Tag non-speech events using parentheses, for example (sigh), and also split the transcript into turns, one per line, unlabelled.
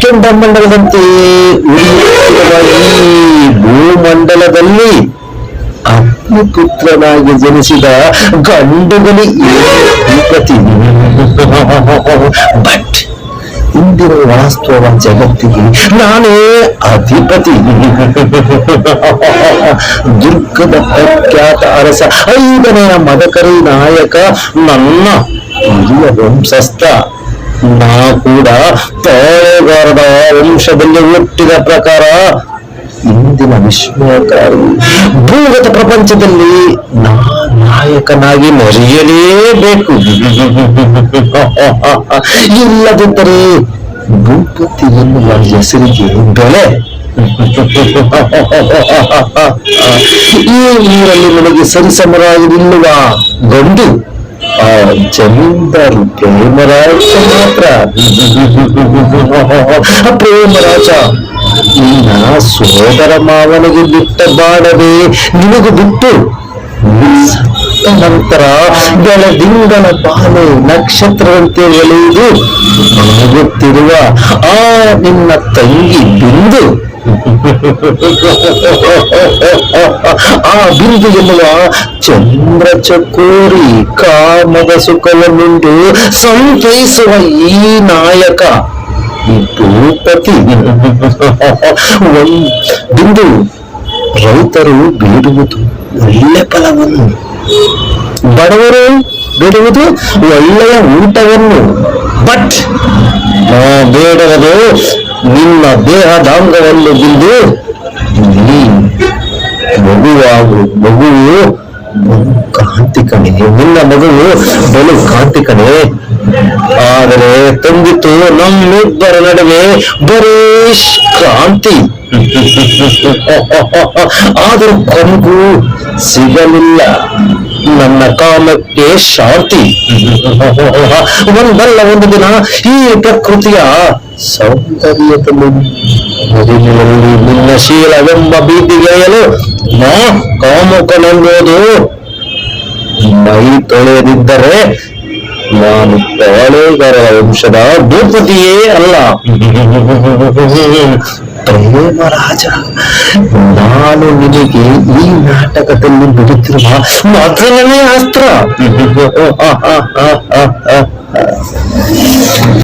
ಕೆಂಡಮಂಡಲದಂತೆ ಉಳಿಯುತ್ತಿರುವ ಈ ಭೂಮಂಡಲದಲ್ಲಿ ಅಗ್ನಿಪುತ್ರನಾಗಿ ಜನಿಸಿದ ಗಂಡುಗಲಿ ಪತಿ ಬಟ್ ಇಂದಿನ ವಾಸ್ತವ ಜಗತ್ತಿಗೆ ನಾನೇ ಅಧಿಪತಿ ದುರ್ಗದ ಪ್ರಖ್ಯಾತ ಅರಸ ಐದನೆಯ ಮದಕರಿ ನಾಯಕ ನನ್ನ ಹಿರಿಯ ವಂಶಸ್ಥ ನಾ ಕೂಡ ತಾಳೆಗಾರದ ವಂಶದಲ್ಲಿ ಹುಟ್ಟಿದ ಪ್ರಕಾರ ಇಂದಿನ ವಿಸ್ಮಯಕಾರಿ ಭೂಗತ ಪ್ರಪಂಚದಲ್ಲಿ ನಾ ನಾಯಕನಾಗಿ ಮೆರೆಯಲೇಬೇಕು. (laughs) ಇಲ್ಲದಿದ್ದರೆ ಭೂಪತಿ ಎನ್ನುವ ಹೆಸರಿಗೆ ಬೆಲೆ (laughs) ಈ ಊರಲ್ಲಿ ನನಗೆ ಸರಿಸಮರಾಗಿ ನಿಲ್ಲುವ ಗಂಡು? ಆ ಜಮೀನ್ದಾರು ಪ್ರೇಮರಾಜ ಮಾತ್ರ ಪ್ರೇಮರಾಜ ನಿನ್ನ ಸೋದರ ಮಾವನಿಗೆ ಬಿಟ್ಟ ಬಾಡದೆ ನಿನಗೆ ಬಿಟ್ಟು ಸತ್ತ ನಂತರ ಬೆಳದಿಂಗಳ ಬಾಲೆ ನಕ್ಷತ್ರದಂತೆ ಒಲೆಯುವುದು ಮುಗುತ್ತಿರುವ ಆ ನಿನ್ನ ತಂಗಿ ಬಿಂದು ಆ ಬಿಂದು ಎನ್ನುವ ಚಂದ್ರ ಚಕೋರಿ ಕಾಮದ ಸುಖವನ್ನುಂಡು ಸಂತೈಸುವ ಈ ನಾಯಕ ಈ ಭೂಪತಿ ಒಂದ್ ಬಿಂದು ರೈತರು ಬೇಡುವುದು ಒಳ್ಳೆ ಫಲವನ್ನು ಬಡವರು ಬೇಡುವುದು ಒಳ್ಳೆಯ ಊಟವನ್ನು ಬಟ್ ಬೇಡುವುದು ದೇಹದ ದೇಹದಾಂಗವನ್ನು ಬಿಂದು ಮಗುವಾಗು ಮಗುವು ಕಾಂತಿ ಕಣೆ ನಿನ್ನ ಮಗುವು ಬಲು ಕಾಂತಿ ಕಣೆ ಆದರೆ ತಂದಿತು ನಮ್ಮಿಬ್ಬರ ನಡುವೆ ಬರೀ ಕ್ರಾಂತಿ (laughs) ಆದರೂ ಕೊನೆಗೂ ಸಿಗಲಿಲ್ಲ. ನನ್ನ ಕಾಮಕ್ಕೆ ಶಾಂತಿ. (laughs) ಒಂದಲ್ಲ ಒಂದು ದಿನ ಈ ಪ್ರಕೃತಿಯ ಸೌಂದರ್ಯದಲ್ಲಿ ಮೊದಲಿನಲ್ಲಿ ನಿನ್ನ ಶೀಲವೆಂಬ ಬೀದಿಗೆಯಲು ಕಾಮುಕನೆಂಬುದು ಮೈ ತೊಳೆಯದಿದ್ದರೆ ನಾನು ಪಾಳೆಗಾರ ವಂಶದ ಭೂಪತಿಯೇ ಅಲ್ಲ ಪ್ರೇಮರಾಜ ನಾನು ನಿನಗೆ ಈ ನಾಟಕದಲ್ಲಿ ಬಿಡುತ್ತಿರುವ ಮೊದಲನೇ ಅಸ್ತ್ರ